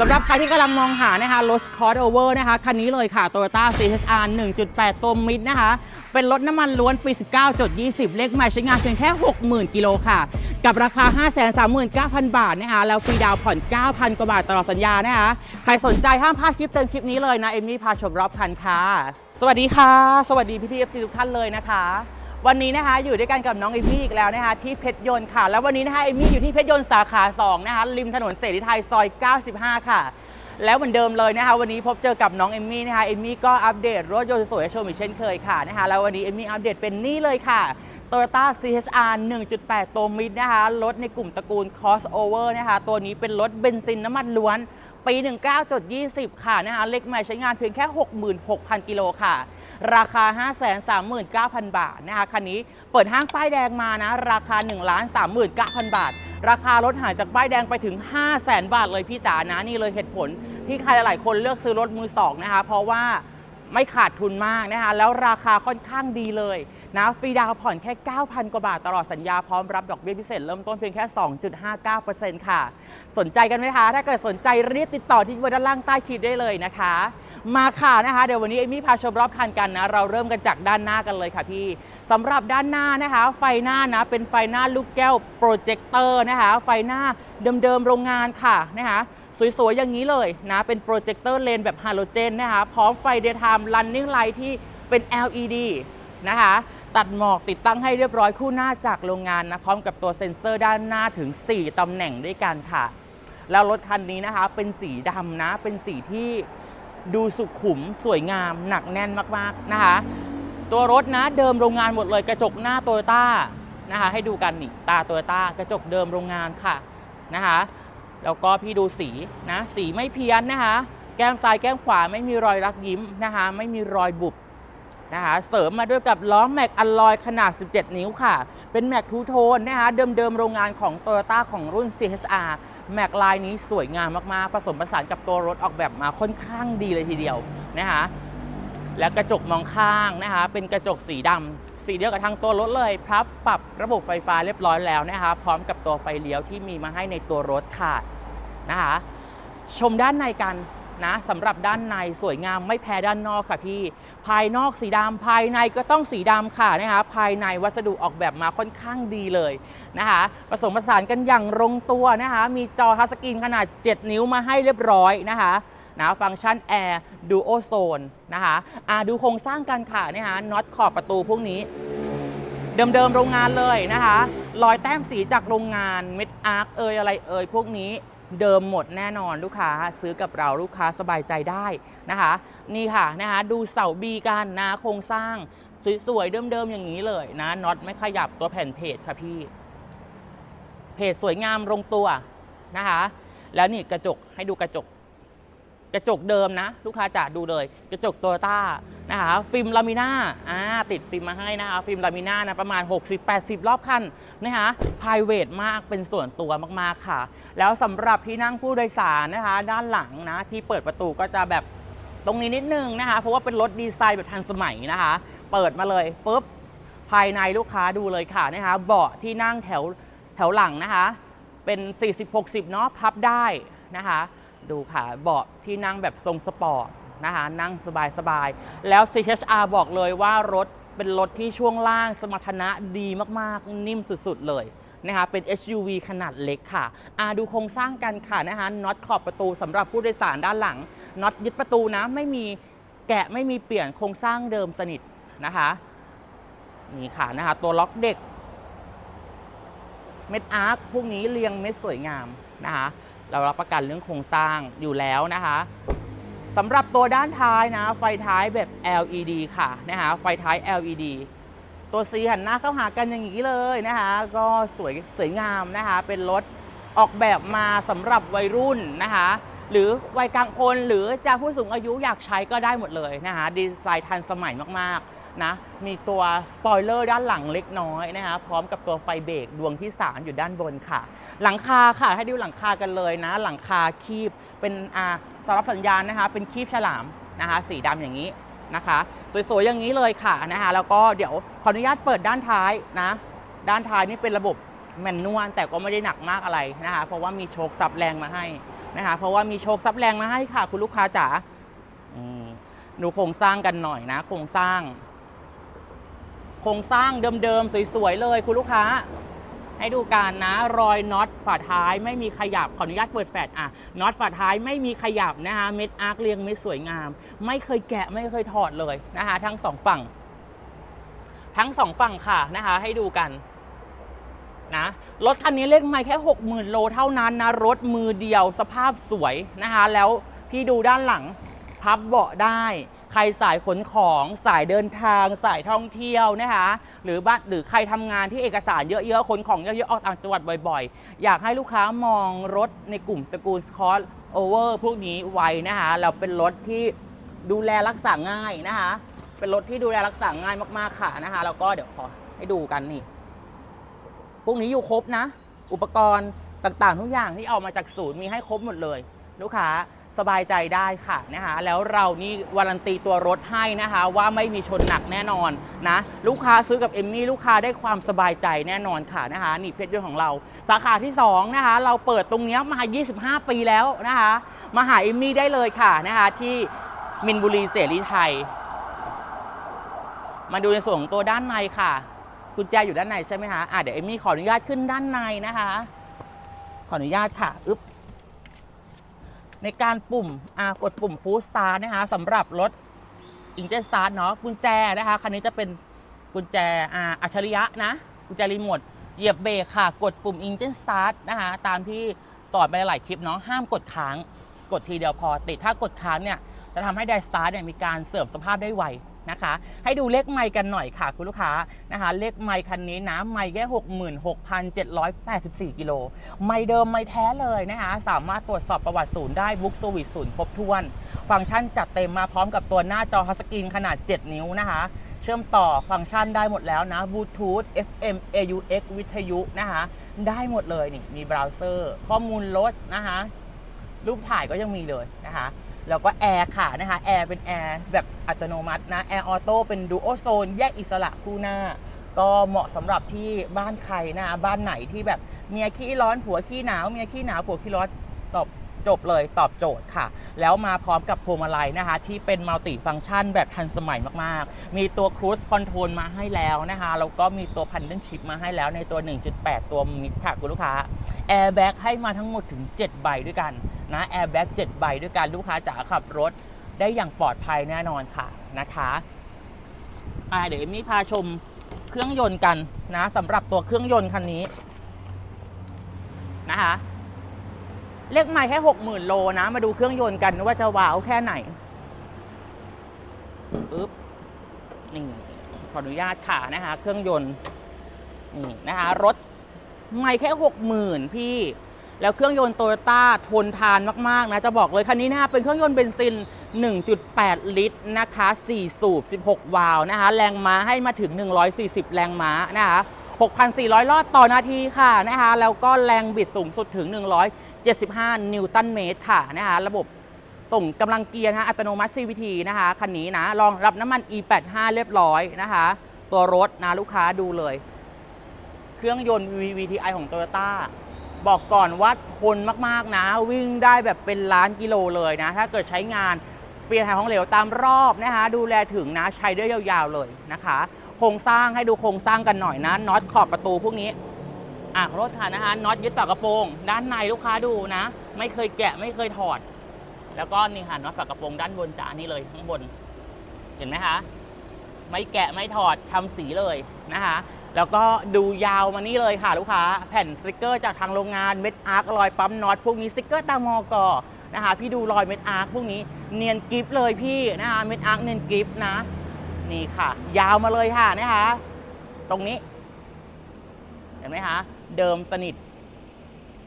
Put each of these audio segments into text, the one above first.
สำหรับใครที่กำลังมองหานะคะรถ crossover นะคะ คันนี้เลยค่ะ Toyota CHR 1.8 ตัวมิดนะคะ เป็นรถน้ำมันล้วนปี 19.20 เลขใหม่ใช้งานเพียงแค่ 60,000 กิโลค่ะ กับราคา 539,000 บาทนะคะ แล้วฟรีดาวน์ผ่อน 9,000 กว่าบาทตลอดสัญญานะคะ ใครสนใจห้ามพลาดคลิปเติมคลิปนี้เลยนะ เอมมี่พาชมรอบคันค่ะ สวัสดีค่ะ สวัสดีพี่พีเอฟซีทุกท่านเลยนะคะ วันนี้นะคะอยู่ด้วยกันกับน้องเอมี่อีกแล้วนะคะที่เพชรยนต์ค่ะ แล้ววันนี้นะคะเอมี่อยู่ที่เพชรยนต์สาขา2นะคะริมถนนเสรีไทยซอย 95 ค่ะ แล้วเหมือนเดิมเลยนะคะวันนี้พบเจอกับน้องเอมี่นะคะเอมี่ก็อัปเดตรถยนต์สวยให้ชมอีกเช่นเคยค่ะนะคะแล้ววันนี้เอมมี่อัปเดตเป็นนี่เลยค่ะ Toyota CHR 1.8 ตัวมิดนะคะรถในกลุ่มตระกูล crossover นะคะตัวนี้เป็นรถเบนซินน้ำมันล้วนปี 19.20 ค่ะนะคะเล็กใหม่ใช้งานเพียงแค่ 66,000 กิโลค่ะ ราคา 539,000 บาทนะคะคันนี้เปิดห้างป้ายแดงมานะ ราคา 1 39,000 บาท ราคารถหายจากป้ายแดงไปถึง 500,000บาทเลยพี่จ๋านะนี่เลยเหตุผลที่ใครหลายๆคนเลือกซื้อรถมือสองนะคะ เพราะว่าไม่ขาดทุนมากนะคะ แล้วราคาค่อนข้างดีเลยนะฟรีดาวน์ผ่อนแค่ 9,000 กว่าบาทตลอดสัญญาพร้อมรับดอกเบี้ยพิเศษเริ่มต้นเพียงแค่ 2.59%ค่ะ สนใจกันไหมคะ ถ้าเกิดสนใจรีบติดต่อที่เบอร์ด้านล่างใต้คลิปได้เลยนะคะ มาค่ะนะคะเดี๋ยววันนี้เอมี่พาชมรอบคันกันนะ เราเริ่มกันจากด้านหน้ากันเลยค่ะพี่สำหรับด้านหน้านะคะ ไฟหน้านะเป็นไฟหน้าลูกแก้วโปรเจคเตอร์นะคะไฟหน้าเดิมๆโรงงานค่ะนะคะสวยๆ อย่างนี้เลยนะเป็นโปรเจคเตอร์เลนแบบฮาโลเจนนะคะพร้อมไฟเดย์ไทม์ running light ที่เป็น LED นะคะตัดหมอกติดตั้งให้เรียบร้อยคู่หน้าจากโรงงานนะพร้อมกับตัวเซ็นเซอร์ด้านหน้าถึง 4ตำแหน่งด้วยกันค่ะ แล้วรถคันนี้นะคะเป็นสีดำนะเป็นสีที่ ดูสุขุมสวยงาม หนักแน่นมากๆนะคะ ตัวรถนะเดิมโรงงานหมดเลยกระจกหน้าโตโยต้านะคะให้ดูกันนี่ตาโตโยต้ากระจกเดิมโรงงานค่ะนะคะแล้วก็พี่ดูสีนะสีไม่เพี้ยนนะคะ แก้มซ้ายแก้มขวาไม่มีรอยรักยิ้มนะคะ ไม่มีรอยบุบนะคะเสริมมาด้วยกับล้อแม็กอลลอยขนาด 17 นิ้วค่ะ เป็นแม็กทูโทนนะคะเดิมๆโรงงานของ t o y ยต้าของรุ่น CHR แม็กลายนี้สวยงามมากๆ ผสมผสานกับตัวรถออกแบบมาค่อนข้างดีเลยทีเดียวนะคะและกระจกมองข้างนะคะ เป็นกระจกสีดำสีเดียวกับทางตัวรถเลยพับปรับระบบไฟฟ้าเรียบร้อยแล้วนะคะ พร้อมกับตัวไฟเลี้ยวที่มีมาให้ในตัวรถค่ะนะคะ ชมด้านในกัน นะสำหรับด้านในสวยงามไม่แพ้ด้านนอกค่ะพี่ ภายนอกสีดำภายในก็ต้องสีดำค่ะนะคะภายในวัสดุออกแบบมาค่อนข้างดีเลยนะคะผสมผสานกันอย่างลงตัวนะคะมีจอทัชสกรีนขนาด 7 นิ้วมาให้เรียบร้อยนะคะนะฟังก์ชัน Air Duo Zone นะคะอ่าดูโครงสร้างกันค่ะนะคะน็อตขอบประตูพวกนี้ เดิมๆโรงงานเลยนะคะรอยแต้มสีจากโรงงานเม็ดอาร์คเอยอะไรเอยพวกนี้ เดิมหมดแน่นอนลูกค้าซื้อกับเราลูกค้าสบายใจได้นะคะ นี่ค่ะนะคะดูเสาบีกันนะโครงสร้างสวยๆเดิมๆอย่างนี้เลยนะน็อตไม่ขยับตัวแผ่นเพจค่ะพี่เพจสวยงามลงตัวนะคะ แล้วนี่กระจกให้ดูกระจก กระจกเดิมนะ ลูกค้าจะดูเลย กระจกโตโยต้านะคะฟิล์มลามิน่าอ่าติดฟิล์มมาให้นะคะฟิล์มลามิน่านะประมาณ 60-80 รอบคันนะคะพายเวทมากเป็นส่วนตัวมากๆค่ะ แล้วสำหรับที่นั่งผู้โดยสารนะคะ ด้านหลังนะที่เปิดประตูก็จะแบบตรงนี้นิดนึงนะคะ เพราะว่าเป็นรถดีไซน์แบบทันสมัยนะคะ เปิดมาเลยปุ๊บภายในลูกค้าดูเลยค่ะนะคะ เบาะที่นั่งแถวแถวหลังนะคะ เป็น 40-60 เนาะพับได้นะคะ ดูค่ะ เบาะที่นั่งแบบทรงสปอร์ตนะคะ นั่งสบายๆ แล้ว CHR บอกเลยว่ารถเป็นรถที่ช่วงล่างสมรรถนะดีมากๆ นิ่มสุดๆเลยนะคะเป็น SUV ขนาดเล็กค่ะอาดูโครงสร้างกันค่ะนะคะน็อตขอบประตูสำหรับผู้โดยสารด้านหลังน็อตยึดประตูนะ ไม่มีแกะไม่มีเปลี่ยนโครงสร้างเดิมสนิทนะคะ นี่ค่ะนะคะ ตัวล็อกเด็ก เม็ดอาร์คพวกนี้เรียงเม็ดสวยงามนะคะ เรารับประกันเรื่องโครงสร้างอยู่แล้วนะคะสำหรับตัวด้านท้ายนะ ไฟท้ายแบบ LED ค่ะนะคะไฟท้าย LED ตัว C หันหน้าเข้าหากันอย่างนี้เลยนะคะ ก็สวยสวยงามนะคะ เป็นรถออกแบบมาสำหรับวัยรุ่นนะคะ หรือวัยกลางคนหรือจะผู้สูงอายุอยากใช้ก็ได้หมดเลยนะคะ ดีไซน์ทันสมัยมากๆ นะมีตัวสปอยเลอร์ด้านหลังเล็กน้อยนะคะพร้อมกับตัวไฟเบรกดวงที่ 3 อยู่ด้านบนค่ะ หลังคาค่ะให้ดูหลังคากันเลยนะ หลังคาคีบเป็นอ่าสำหรับสัญญาณนะคะ เป็นคีบฉลามนะคะสีดำอย่างนี้นะคะ สวยๆอย่างนี้เลยค่ะนะคะแล้วก็เดี๋ยวขออนุญาตเปิดด้านท้ายนะ ด้านท้ายนี่เป็นระบบแมนนวลแต่ก็ไม่ได้หนักมากอะไรนะคะ เพราะว่ามีโชคซับแรงมาให้นะคะ เพราะว่ามีโชคซับแรงมาให้ค่ะ คุณลูกค้าจ๋าดูโครงสร้างกันหน่อยนะ โครงสร้าง ครงสร้างเดิมๆ สวยๆ เลยคุณลูกค้า ให้ดูการนะ รอยน็อตฝาท้ายไม่มีขยับขออนุญาตเปิดแฟลชอะน็อตฝาท้ายไม่มีขยับนะคะเม็ดอาร์คเรียงเม็ดสวยงาม ไม่เคยแกะไม่เคยถอดเลยนะคะ ทั้งสองฝั่ง ทั้งสองฝั่งค่ะนะคะ ให้ดูกันนะรถคันนี้เลขไม่แค่ 60,000 โลเท่านั้นนะ รถมือเดียวสภาพสวยนะคะ แล้วพี่ดูด้านหลัง พับเบาะได้ ใครสายขนของสายเดินทาง สายท่องเที่ยวนะคะ หรือบ้านหรือใครทำงานที่เอกสารเยอะๆขนของเยอะๆออกต่างจังหวัดบ่อยๆ อยากให้ลูกค้ามองรถในกลุ่มตระกูลสคอตโอเวอร์พวกนี้ไว้นะคะแล้วเป็นรถที่ดูแลรักษาง่ายนะคะ เป็นรถที่ดูแลรักษาง่ายมากๆค่ะนะคะแล้วก็เดี๋ยวขอให้ดูกันนี่พวกนี้อยู่ครบนะ อุปกรณ์ต่างๆ ทุกอย่างที่เอามาจากศูนย์มีให้ครบหมดเลย ลูกค้า สบายใจได้ค่ะนะคะแล้วเรานี่วารันตีตัวรถให้นะคะว่าไม่มีชนหนักแน่นอนนะลูกค้าซื้อกับเอมมี่ลูกค้าได้ความสบายใจแน่นอนค่ะนะคะนี่เพชรยนต์ของเรา สาขาที่สองนะคะเราเปิดตรงเนี้ยมา 25 ปีแล้วนะคะมาหาเอมมี่ได้เลยค่ะนะคะที่มินบุรีเสรีไทย มาดูในส่วนของตัวด้านในค่ะกุญแจอยู่ด้านในใช่ไหมคะอะเดี๋ยวเอมมี่ขออนุญาตขึ้นด้านในนะคะ ขออนุญาตค่ะอึ๊บ ในการปุ่มกดปุ่มฟูสตาร์นะคะสำหรับรถอินเจสตาร์เนาะกุญแจนะคะคันนี้จะเป็นกุญแจอัจฉริยะนะกุญแจรีโมทเหยียบเบรคค่ะ กดปุ่มอินเจนสตาร์นะคะตามที่สอนไปหลายคลิปเนาะห้ามกดค้าง กดทีเดียวพอติดถ้ากดค้างเนี่ยจะทำให้ไดสตาร์เนี่ยมีการเสื่อมสภาพได้ไว นะคะ ให้ดูเลขไมค์กันหน่อยค่ะคุณลูกค้านะคะ เลขไมค์คันนี้นะไมค์แค่66,784กิโลไมค์เดิมไมค์แท้เลยนะคะ สามารถตรวจสอบประวัติศูนย์ได้บุ๊กสวิตศูนย์ครบถ้วน ฟังก์ชันจัดเต็มมาพร้อมกับตัวหน้าจอทัชสกรีนขนาด 7 นิ้วนะคะเชื่อมต่อฟังก์ชันได้หมดแล้วนะบลูทูธ FM AUX วิทยุนะคะได้หมดเลยนี่มีเบราว์เซอร์ ข้อมูลรถนะคะรูปถ่ายก็ยังมีเลยนะคะ แล้วก็แอร์ค่ะนะคะแอร์เป็นแอร์แบบอัตโนมัตินะแอร์ออโต้เป็นดูโอโซนแยกอิสระคู่หน้า ก็เหมาะสำหรับที่บ้านใครนะบ้านไหนที่แบบเมียขี้ร้อนผัวขี้หนาวเมียขี้หนาวผัวขี้ร้อนตอบจบเลยตอบโจทย์ค่ะ แล้วมาพร้อมกับพวงมาลัยนะคะ ที่เป็นมัลติฟังก์ชันแบบทันสมัยมากๆ มีตัวครู i คอนโทรลมาให้แล้วนะคะแล้วก็มีตัวพันเดนชิพมาให้แล้วในตัว 1.8 ตัวมิดค่ะคุณลูกค้าแอร์แบ็กให้มาทั้งหมดถึง 7 ใบด้วยกัน นะแอร์แบ็ก7ใบด้วยกันลูกค้าจ๋าขับรถได้อย่างปลอดภัยแน่นอนค่ะนะคะอ่าเดี๋ยวเอมมี่พาชมเครื่องยนต์กันนะสำหรับตัวเครื่องยนต์คันนี้นะคะเลขไม้แค่หกหมื่นโลนะ มาดูเครื่องยนต์กันว่าจะว้าวแค่ไหนอึ๊บนี่ขออนุญาตค่ะนะคะ เครื่องยนต์นี่นะคะ รถไม่แค่หกหมื่นพี่ แล้วเครื่องยนต์โตโยต้าทนทานมาก ๆ นะ จะบอกเลยคันนี้นะคะเป็นเครื่องยนต์เบนซิน 1.8 ลิตรนะคะ 4 สูบ 16 วาล์วนะคะ แรงม้าให้มาถึง 140 แรงม้านะคะ 6,400 ลอดต่อนาทีค่ะนะคะ แล้วก็แรงบิดสูงสุดถึง 175 นิวตันเมตรค่ะนะคะ ระบบส่งกำลังเกียร์นะคะอัตโนมัติ CVT นะคะคันนี้นะรองรับน้ำมัน E85 เรียบร้อยนะคะ ตัวรถนะลูกค้าดูเลย เครื่องยนต์ VVTi ของ Toyota บอกก่อนว่าทนมากๆนะ วิ่งได้แบบเป็นล้านกิโลเลยนะ ถ้าเกิดใช้งานเปลี่ยนถ่ายของเหลวตามรอบนะคะ ดูแลถึงนะใช้ได้ยาวๆเลยนะคะ โครงสร้างให้ดูโครงสร้างกันหน่อยนะน็อตขอบประตูพวกนี้อะขอโทษค่ะนะคะน็อตยึดฝากระโปรง ด้านในลูกค้าดูนะ ไม่เคยแกะไม่เคยถอด แล้วก็นี่ค่ะน็อตฝากระโปรงด้านบนจ้านี่เลยข้างบน เห็นไหมคะ ไม่แกะไม่ถอดทำสีเลยนะคะ แล้วก็ดูยาวมานี่เลยค่ะลูกค้า แผ่นสติกเกอร์จากทางโรงงานเม็ดอาร์ครอยปั๊มน็อตพวกนี้สติกเกอร์ตามอกอนะคะ พี่ดูรอยเม็ดอาร์คพวกนี้เนียนกริฟเลยพี่นะคะเม็ดอาร์คเนียนกริฟนะ นี่ค่ะ ยาวมาเลยค่ะนะคะ ตรงนี้เห็นไหมคะเดิมสนิท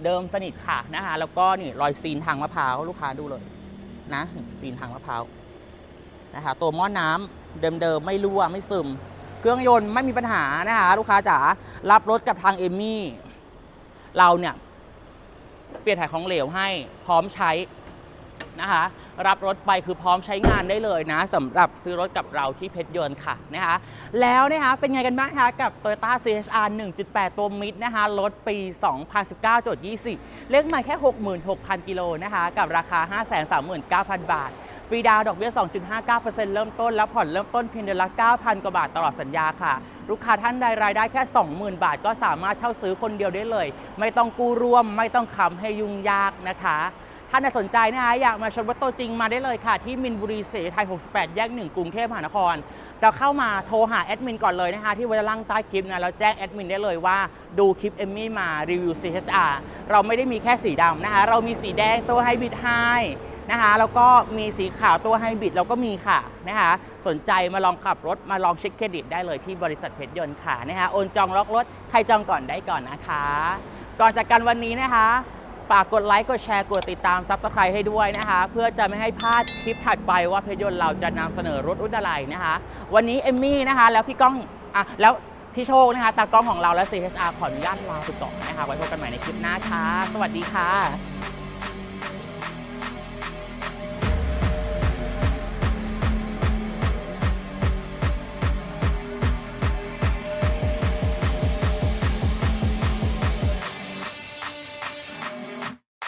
เดิมสนิทค่ะนะคะแล้วก็นี่รอยซีนทางมะพร้าวลูกค้าดูเลยนะซีนทางมะพร้าวนะคะ ตัวหม้อน้ำ เดิมๆ ไม่รั่วไม่ซึม เครื่องยนต์ไม่มีปัญหานะคะลูกค้าจ๋ารับรถกับทางเอมี่ เราเนี่ย เปลี่ยนถ่ายของเหลวให้พร้อมใช้นะคะรับรถไปคือพร้อมใช้งานได้เลยนะสำหรับซื้อรถกับเราที่เพชรยนต์ค่ะนะคะแล้วนะคะเป็นไงกันบ้างคะกับ Toyota CHR 1.8 ตัวมิดนะคะรถปี 2019.20 เลขใหม่แค่ 66,000 กิโลนะคะ กับราคา 539,000 บาท ฟรีดาวดอกเบี้ย 2.59%เริ่มต้น แล้วผ่อนเริ่มต้นเพียงเดือนละ 9,000 กว่าบาทตลอดสัญญาค่ะ ลูกค้าท่านใดรายได้แค่ 20,000 บาท ก็สามารถเช่าซื้อคนเดียวได้เลย ไม่ต้องกู้ร่วม ไม่ต้องค้ำให้ยุ่งยากนะคะท่านใดสนใจนะคะอยากมาชมรถตัวจริงมาได้เลยค่ะ ที่มินบุรีเสรีไทย 68 แยก 1 กรุงเทพมหานคร จะเข้ามาโทรหาแอดมินก่อนเลยนะคะ ที่ไว้ล่างใต้คลิปนะแล้วแจ้งแอดมินได้เลยว่าดูคลิปเอมมี่มารีวิว CHR เราไม่ได้มีแค่สีดำนะคะ เรามีสีแดงตัวไฮบริดไฮ นะคะ แล้วก็มีสีขาวตัวไฮบริดเราก็มีค่ะนะคะ สนใจมาลองขับรถมาลองเช็คเครดิตได้เลยที่บริษัทเพชรยนต์ค่ะนะคะโอนจองล็อกรถใครจองก่อนได้ก่อนนะคะ ก่อนจากกันวันนี้นะคะฝากกดไลค์ กดแชร์ กดติดตาม Subscribe ให้ด้วยนะคะ เพื่อจะไม่ให้พลาดคลิปถัดไปว่าเพชรยนต์เราจะนำเสนอรถรุ่นอะไรนะคะ วันนี้เอมมี่นะคะ แล้วพี่ก้องอะแล้วพี่โชคนะคะ ตากล้องของเราและ CHR ขออนุญาตลาไปก่อนนะคะ ไว้พบกันใหม่ในคลิปหน้าค่ะ สวัสดีค่ะ